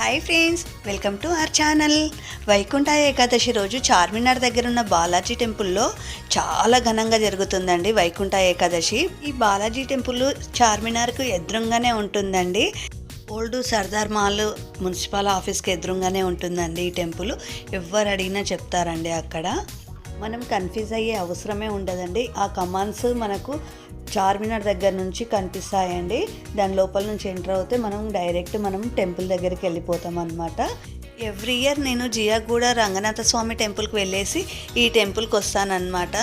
Hi friends welcome to our channel Vaikuntha Ekadashi రోజు చార్మినార్ దగ్గర ఉన్న బాలాజీ టెంపుల్లో చాలా ఘనంగా జరుగుతుందండి వైకుంఠ ఏకాదశి ఈ బాలాజీ టెంపుల్ చార్మినార్కు ఎదురుగానే ఉంటుందండి. ఓల్డ్ సర్దార్ మాల్ మున్సిపల్ ఆఫీస్కి ఎదురుగానే ఉంటుందండి ఈ టెంపుల్ ఎవరు అడిగినా చెప్తారండి అక్కడ. మనం కన్ఫ్యూజ్ అయ్యే అవసరమే ఉండదండి. ఆ కమాండ్స్ మనకు చార్మినార్ దగ్గర నుంచి కనిపిస్తాయండి. దాని లోపల నుంచి ఎంటర్ అవుతే మనం డైరెక్ట్ మనం టెంపుల్ దగ్గరికి వెళ్ళిపోతాం అనమాట ఎవ్రీ ఇయర్ నేను జియాగూడ రంగనాథ స్వామి టెంపుల్కి వెళ్ళేసి ఈ టెంపుల్కి వస్తానన్నమాట.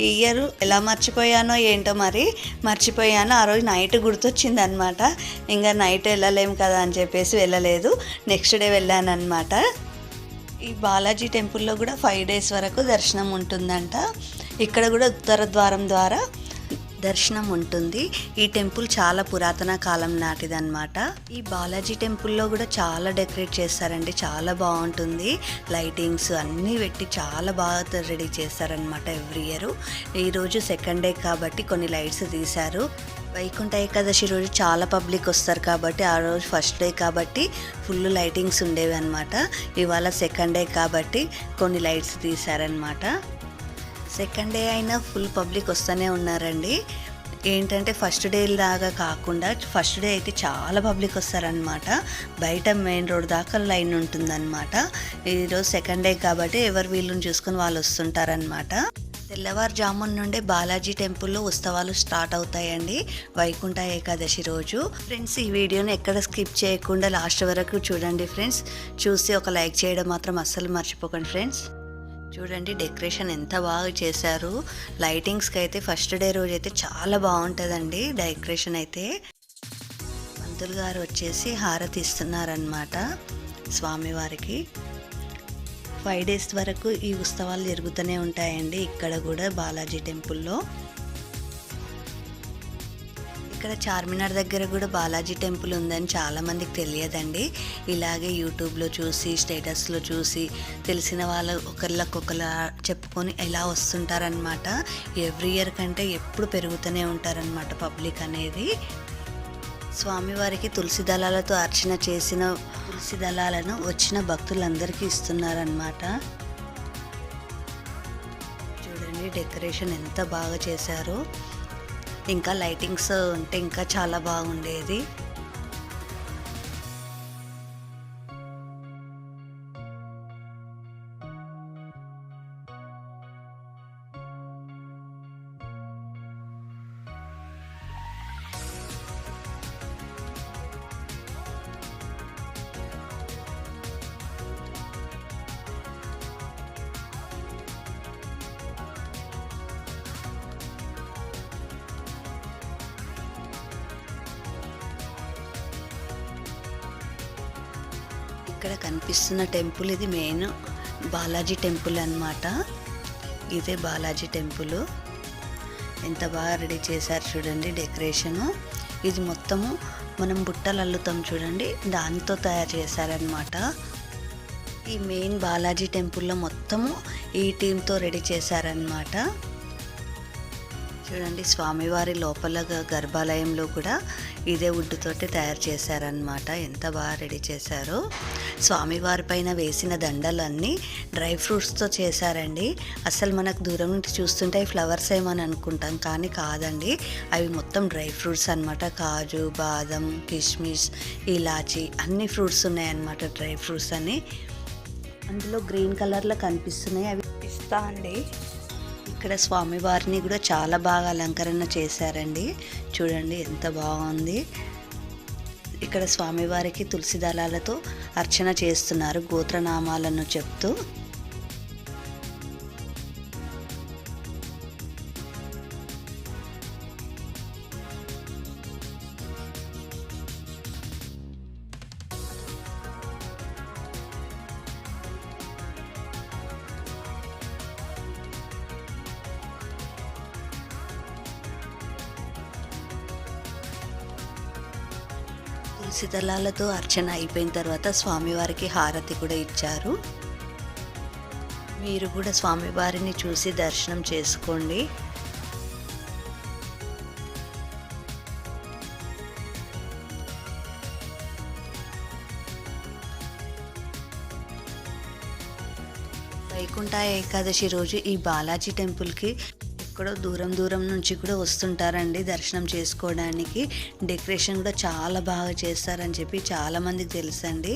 ఈ ఇయర్ ఎలా మర్చిపోయానో ఏంటో మరి మర్చిపోయాను. ఆ రోజు నైట్ గుర్తొచ్చింది అనమాట ఇంకా నైట్ వెళ్ళలేము కదా అని చెప్పేసి వెళ్ళలేదు. నెక్స్ట్ డే వెళ్ళానమాట ఈ బాలాజీ టెంపుల్లో కూడా ఫైవ్ డేస్ వరకు దర్శనం ఉంటుందంట. ఇక్కడ కూడా ఉత్తర ద్వారం ద్వారా దర్శనం ఉంటుంది. ఈ టెంపుల్ చాలా పురాతన కాలం నాటిదన్నమాట. ఈ బాలాజీ టెంపుల్లో కూడా చాలా డెకరేట్ చేస్తారండి. చాలా బాగుంటుంది. లైటింగ్స్ అన్నీ పెట్టి చాలా బాగా రెడీ చేస్తారనమాట ఎవ్రీ ఇయర్. ఈరోజు సెకండ్ డే కాబట్టి కొన్ని లైట్స్ తీశారు. వైకుంఠ ఏకాదశి రోజు చాలా పబ్లిక్ వస్తారు కాబట్టి ఆ రోజు ఫస్ట్ డే కాబట్టి ఫుల్ లైటింగ్స్ ఉండేవి అనమాట ఇవాళ సెకండ్ డే కాబట్టి కొన్ని లైట్స్ తీశారనమాట సెకండ్ డే అయినా ఫుల్ పబ్లిక్ వస్తూనే ఉన్నారండి. ఏంటంటే ఫస్ట్ డే లాగా కాకుండా ఫస్ట్ డే అయితే చాలా పబ్లిక్ వస్తారనమాట బయట మెయిన్ రోడ్ దాకా లైన్ ఉంటుందన్నమాట. ఈరోజు సెకండ్ డే కాబట్టి ఎవరు వీళ్ళని చూసుకొని వాళ్ళు వస్తుంటారనమాట తెల్లవారుజామున నుండే బాలాజీ టెంపుల్లో ఉత్సవాలు స్టార్ట్ అవుతాయండి. వైకుంఠ ఏకాదశి రోజు. ఫ్రెండ్స్ ఈ వీడియోని ఎక్కడ స్కిప్ చేయకుండా లాస్ట్ వరకు చూడండి ఫ్రెండ్స్. చూసి ఒక లైక్ చేయడం మాత్రం అస్సలు మర్చిపోకండి ఫ్రెండ్స్. చూడండి డెకరేషన్ ఎంత బాగా చేశారు. లైటింగ్స్కి అయితే ఫస్ట్ డే రోజు అయితే చాలా బాగుంటుందండి డెకరేషన్ అయితే. పంతులు గారు వచ్చేసి హారతి ఇస్తున్నారనమాట స్వామివారికి. ఫైవ్ డేస్ వరకు ఈ ఉత్సవాలు జరుగుతూనే ఉంటాయండి. ఇక్కడ కూడా బాలాజీ టెంపుల్లో. ఇక్కడ చార్మినార్ దగ్గర కూడా బాలాజీ టెంపుల్ ఉందని చాలామందికి తెలియదండి. ఇలాగే యూట్యూబ్లో చూసి స్టేటస్లో చూసి తెలిసిన వాళ్ళు ఒకరికొకలా చెప్పుకొని ఇలా వస్తుంటారనమాట ఎవ్రీ ఇయర్ కంటే ఎప్పుడు పెరుగుతూనే ఉంటారనమాట పబ్లిక్ అనేది. స్వామివారికి తులసి దళాలతో అర్చన చేసిన తులసి దళాలను వచ్చిన భక్తులందరికీ ఇస్తున్నారనమాట చూడండి డెకరేషన్ ఎంత బాగా చేశారో. ఇంకా లైటింగ్స్ ఉంటే ఇంకా చాలా బాగుండేది. ఇక్కడ కనిపిస్తున్న టెంపుల్ ఇది మెయిన్ బాలాజీ టెంపుల్ అన్నమాట. ఇదే బాలాజీ టెంపుల్. ఎంత బాగా రెడీ చేశారు చూడండి డెకరేషను. ఇది మొత్తము మనం బుట్టలు అల్లుతాం చూడండి దాంతో తయారు చేశారనమాట ఈ మెయిన్ బాలాజీ టెంపుల్లో మొత్తము ఈ టీంతో రెడీ చేశారనమాట చూడండి స్వామివారి లోపల గర్భాలయంలో కూడా ఇదే ఉడ్డుతోటి తయారు చేశారనమాట ఎంత బాగా రెడీ చేశారో. స్వామివారి పైన వేసిన దండలన్నీ డ్రై ఫ్రూట్స్తో చేశారండి. అసలు మనకు దూరం నుంచి చూస్తుంటే అవి ఫ్లవర్స్ ఏమని అనుకుంటాం కానీ కాదండి. అవి మొత్తం డ్రై ఫ్రూట్స్ అన్నమాట. కాజు బాదం కిస్మిస్ ఇలాచి అన్ని ఫ్రూట్స్ ఉన్నాయన్నమాట డ్రై ఫ్రూట్స్ అని. అందులో గ్రీన్ కలర్లో కనిపిస్తున్నాయి. అవి ఇస్తా అండి. ఇక్కడ స్వామివారిని కూడా చాలా బాగా అలంకరణ చేశారండి. చూడండి ఎంత బాగుంది. ఇక్కడ స్వామివారికి తులసి దళాలతో అర్చన చేస్తున్నారు గోత్రనామాలను చెప్తూ. తులసిదళాలతో అర్చన అయిపోయిన తర్వాత స్వామివారికి హారతి కూడా ఇచ్చారు. మీరు కూడా స్వామివారిని చూసి దర్శనం చేసుకోండి. వైకుంఠ ఏకాదశి రోజు ఈ బాలాజీ టెంపుల్కి ఎక్కడో దూరం దూరం నుంచి కూడా వస్తుంటారండి దర్శనం చేసుకోవడానికి. డెకరేషన్ కూడా చాలా బాగా చేస్తారని చెప్పి చాలామందికి తెలుసండి.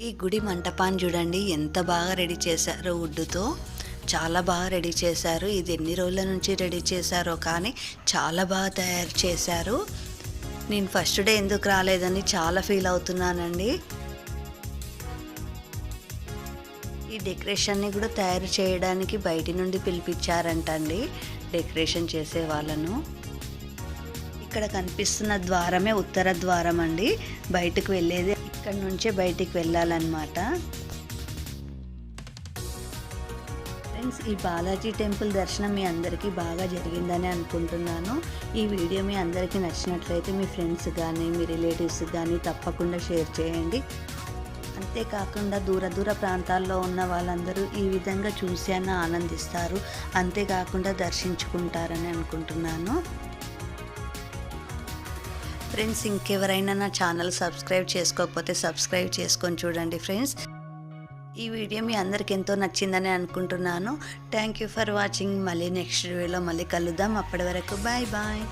ఈ గుడి మంటపాన్ని చూడండి ఎంత బాగా రెడీ చేశారో వుడ్డుతో. చాలా బాగా రెడీ చేశారు. ఇది ఎన్ని రోజుల నుంచి రెడీ చేశారో కానీ చాలా బాగా తయారు చేశారు. నేను ఫస్ట్ డే ఎందుకు రాలేదని చాలా ఫీల్ అవుతున్నానండి. ఈ డెకరేషన్ని కూడా తయారు చేయడానికి బయటి నుండి పిలిపించారంటండి. డెకరేషన్ చేసే వాళ్ళను. ఇక్కడ కనిపిస్తున్న ద్వారమే ఉత్తర ద్వారం అండి బయటకు వెళ్ళేది ఇక్కడ నుంచే బయటికి వెళ్ళాలన్నమాట. ఫ్రెండ్స్ ఈ బాలాజీ టెంపుల్ దర్శనం మీ అందరికీ బాగా జరిగిందని అనుకుంటున్నాను. ఈ వీడియో మీ అందరికీ నచ్చినట్లయితే మీ ఫ్రెండ్స్ కానీ మీ రిలేటివ్స్ కానీ తప్పకుండా షేర్ చేయండి. అంతేకాకుండా దూర దూర ప్రాంతాల్లో ఉన్న వాళ్ళందరూ ఈ విధంగా చూసి అన్న ఆనందిస్తారు. అంతేకాకుండా దర్శించుకుంటారని అనుకుంటున్నాను. ఫ్రెండ్స్ ఇంకెవరైనా నా ఛానల్ సబ్స్క్రైబ్ చేసుకోకపోతే సబ్స్క్రైబ్ చేసుకొని చూడండి ఫ్రెండ్స్. ఈ వీడియో మీ అందరికి ఎంతో నచ్చిందని అనుకుంటున్నాను. థ్యాంక్ యూ ఫర్ వాచింగ్ మళ్ళీ నెక్స్ట్ వీడియోలో మళ్ళీ కలుద్దాం. అప్పటి వరకు బాయ్ బాయ్